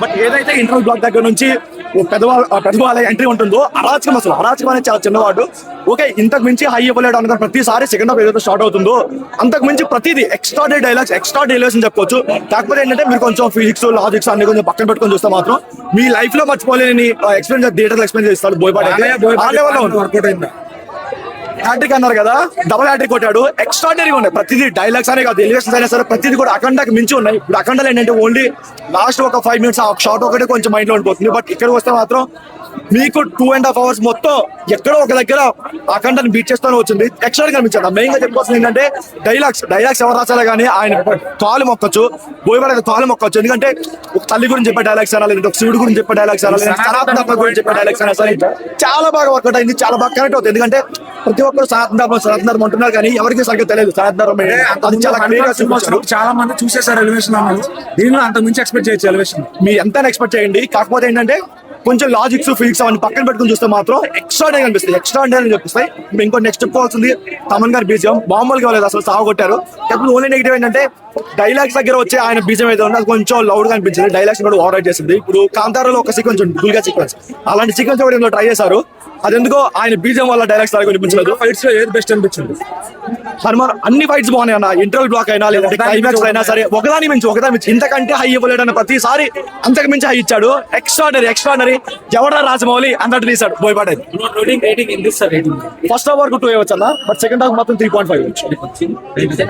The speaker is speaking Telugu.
బట్ ఏదైతే ఇంటర్వల్ బ్లాక్ దగ్గర నుంచి పెద్దవాళ్ళ పెద్దవాళ్ళ ఎంట్రీ ఉంటుందో అరాచకం అసలు అరాచకం అనేది చాలా చిన్నవాడు. ఓకే ఇంతకు మించి హై ఇవ్వలేడు అనుకున్న ప్రతిసారి సెకండ్ హాఫ్ ఏదైతే స్టార్ట్ అవుతుందో అంతకు మించి ప్రతిదీ extra day dialogues extra dialogues అని చెప్పుకోవచ్చు కాకపోతే ఏంటంటే మీరు కొంచెం ఫిజిక్స్ లాజిక్స్ అన్ని కొంచెం పక్కన పెట్టుకొని చూస్తే మాత్రం మీ లైఫ్లో మర్చిపోలేని ఎక్స్పీరియన్స్ థియేటర్ ఎక్స్పీరియన్స్ చేస్తారు బోయపాటి అయితే. ఆ level లో ఉంది. వర్కౌట్ అయిందా హ్యాట్రిక్ అన్నారు కదా డబల్ హ్యాట్రిక్ కొట్టాడు. ఎక్స్ట్రాడనరీ ఉన్నాయి. ప్రతిదీ డైలాగ్స్ అనే కాదు ఎలివేషన్స్ అయినా సరే ప్రతిదీ కూడా అఖండకి మించి ఉన్నాయి. ఇప్పుడు అఖండలు ఏంటంటే ఓన్లీ లాస్ట్ ఒక ఫైవ్ మినిట్స్ ఆ షార్ట్ ఒకటే కొంచెం మైండ్లో ఉండిపోతుంది. బట్ ఇక్కడికి వస్తే మాత్రం మీకు టూ అండ్ హాఫ్ అవర్స్ మొత్తం ఎక్కడో ఒక దగ్గర అఖండని బీట్ చేస్తూనే వచ్చింది. ఎక్స్ట్రా కనిపించాడు మెయిన్గా చెప్పాల్సింది ఏంటంటే డైలాగ్స్ డైలాగ్స్ ఎవరు రాసారా కానీ ఆయన కాలు మొక్కచ్చు బోయబడ కాలు మొక్కచ్చు. ఎందుకంటే ఒక తల్లి గురించి చెప్పే డైలాగ్స్ అనాలి లేదంటే ఒక శివుడు గురించి చెప్పే డైలాగ్స్ అనాలి సనాతన గురించి చెప్పే డైలాగ్స్ అయినా సరే చాలా బాగా వర్కౌట్ అయింది చాలా బాగా కనెక్ట్ అవుతుంది. ఎందుకంటే ప్రతి ఒక్కరు సనాతన ధర్మం సనాతన ధర్మం అంటున్నారు కానీ ఎవరికి సరిగ్గా తెలియదు. సనాతన ధర్మం ఏంటి. అది చాలా clear గా చూపించారు. చాలా మంది చూసేసారు ఎలివేషన్ దీనిలో అంత మించి ఎక్స్పెక్ట్ చేయొచ్చు ఎలివేషన్. మీరు ఎంత ఎక్స్పెక్ట్ చేయండి. కాకపోతే ఏంటంటే కొంచెం లాజిక్స్ ఫిజిక్స్ అవన్నీ పక్కన పెట్టుకుని చూస్తే మాత్రం ఎక్స్ట్రా డే కనిపిస్తాయి ఎక్స్ట్రా డే అని చెప్పిస్తాయి ఇంకో నెక్స్ట్ చెప్పుకోవాల్సింది తమన్ గారి బీజం. మామూలుగా లేదు అసలు సాగు కొట్టారు కాకపోతే ఓన్లీ నెగిటివ్ ఏంటంటే డైలాగ్స్ దగ్గర వచ్చే ఆయన బీజం ఏదో ఉందో అది కొంచెం లౌడ్గా అనిపించింది డైలాగ్స్ కూడా ఓవర్ చేసింది. ఇప్పుడు కాంతారాలో ఒక సీక్వెన్స్ ఉంది గుల్గా సీక్వెన్స్ అలాంటి సీక్వెన్స్ కూడా ట్రై చేశారు? అదెందుకో ఆయన బీజం వల్ల డైలాగ్స్ సరిగ్గా వినిపించలేదు. ఫైట్స్లో ఏది బెస్ట్ అనిపించింది? హనుమాన్ అన్ని ఫైట్స్ బాగున్నాయి అన్న. ఇంటర్వల్ బ్లాక్ అయినా లేదంటే క్లైమాక్స్ అయినా సరే ఒకదాని మించి ఒకదాని మించి ఇంతకంటే హై ఇవ్వలేడు అన్న ప్రతిసారి అంతకు మించి హై ఇచ్చాడు. ఎక్స్ట్రాడనరీ ఎక్స్ట్రాడనరీ ఎవడా రాజమౌళి అన్నట్టు తీసాడు బోయపాటి ఫస్ట్ హాఫ్ వరకు టూ ఇవ్వచ్చు అన్న బట్ సెకండ్ హాఫ్ మాత్రం త్రీ పాయింట్ ఫైవ్